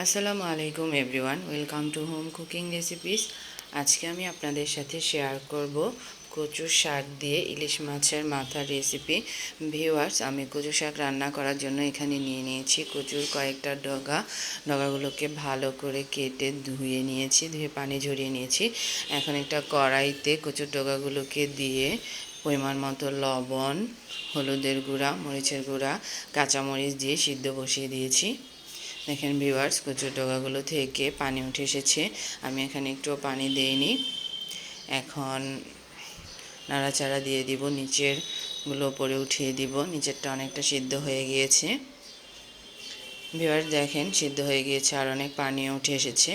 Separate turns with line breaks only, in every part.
আসসালামু আলাইকুম everyone, welcome to home cooking recipes. আজকে আমি আপনাদের সাথে শেয়ার করব কচু শাক দিয়ে ইলিশ মাছের মাথার রেসিপি। ভিওয়ার্স আমি কচু শাক রান্না করার জন্য এখানে নিয়ে নিয়েছি কচুর কয়েকটা ডগা। ডগাগুলোকে ভালো করে কেটে ধুয়ে নিয়েছি, ধুয়ে পানি ঝরিয়ে নিয়েছি। এখন একটা কড়াইতে কচুর ডগাগুলোকে দিয়ে পরিমাণ মতো লবণ, হলুদের গুঁড়া, মরিচের গুঁড়া, কাঁচামরিচ দিয়ে সিদ্ধ বসিয়ে দিয়েছি। দেখেন ভিউয়ার্স কচুর ডগাগুলো থেকে পানি উঠে এসেছে। আমি এখানে একটু পানি দেইনি। এখন নাড়াচাড়া দিয়ে দিব নিচেরগুলো উপরে উঠিয়ে দিব। নিচেরটা অনেকটা সিদ্ধ হয়ে গিয়েছে। ভিউয়ার্স দেখেন সিদ্ধ হয়ে গিয়েছে আর অনেক পানিও উঠে এসেছে।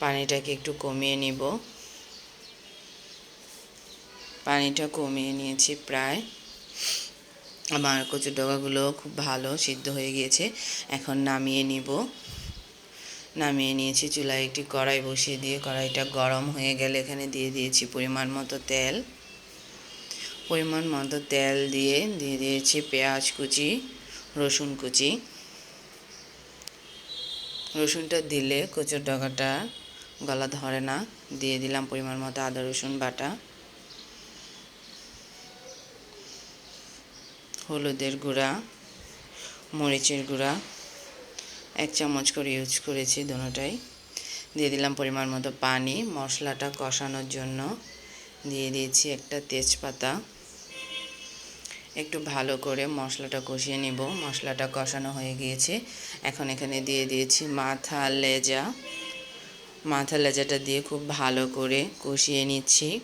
পানিটাকে একটু কমিয়ে নিব। পানিটা কমিয়ে নিয়েছি প্রায় আমার কচুর ডগাগুলো খুব ভালো সিদ্ধ হয়ে গিয়েছে। এখন নামিয়ে নিব। নামিয়ে নিয়েছি চুলায় একটি কড়াই বসিয়ে দিয়ে, কড়াইটা গরম হয়ে গেলে এখানে দিয়ে দিয়েছি পরিমাণ মতো তেল। পরিমাণ মতো তেল দিয়ে দিয়ে দিয়েছি পেঁয়াজ কুচি, রসুন কুচি। রসুনটা দিলে কচুর ডগাটা গলা ধরে না। দিয়ে দিলাম পরিমাণ মতো আদা, রসুন বাটা। হলুদের গুঁড়া, মরিচের গুঁড়া, এক চামচ করে ইউজ করেছি দুটোটাই দিয়ে দিলাম পরিমাণ মতো পানি, মশলাটা কষানোর জন্য। দিয়ে দিয়েছি একটা তেজপাতা। একটু ভালো করে মশলাটা কষিয়ে নিব। মশলাটা কষানো হয়ে গিয়েছে। এখন এখানে দিয়ে দিয়েছি মাথা লেজা। মাথা লেজাটা দিয়ে খুব ভালো করে কষিয়ে নিচ্ছি।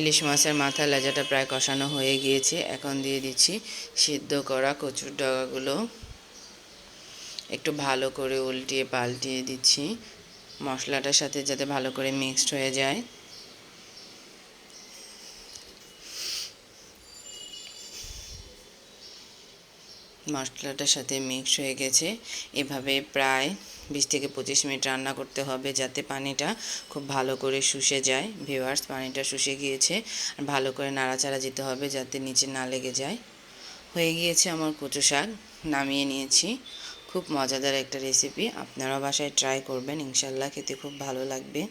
ইলিশ মাছের মাথা লেজাটা প্রায় কষানো হয়ে গিয়েছে। এখন দিয়ে দিচ্ছি সিদ্ধ করা কচুর ডগাগুলো। একটু ভালো করে উল্টিয়ে পাল্টিয়ে দিচ্ছি। মশলাটার সাথে যাতে ভালো করে মিক্সড হয়ে যায়। মশলাটার সাথে মিক্স হয়ে গেছে। এভাবে প্রায় বিশ থেকে পঁচিশ মিনিট রান্না করতে হবে যাতে পানিটা খুব ভালো করে শুষে যায়। ভিওয়ার্স পানিটা শুষে গিয়েছে। আর ভালো করে নাড়াচাড়া যেতে হবে যাতে নিচে না লেগে যায়। হয়ে গিয়েছে আমার কচু শাক। নামিয়ে নিয়েছি। খুব মজাদার একটা রেসিপি আপনারা বাসায় ট্রাই করবেন। ইনশাল্লাহ খেতে খুব ভালো লাগবে।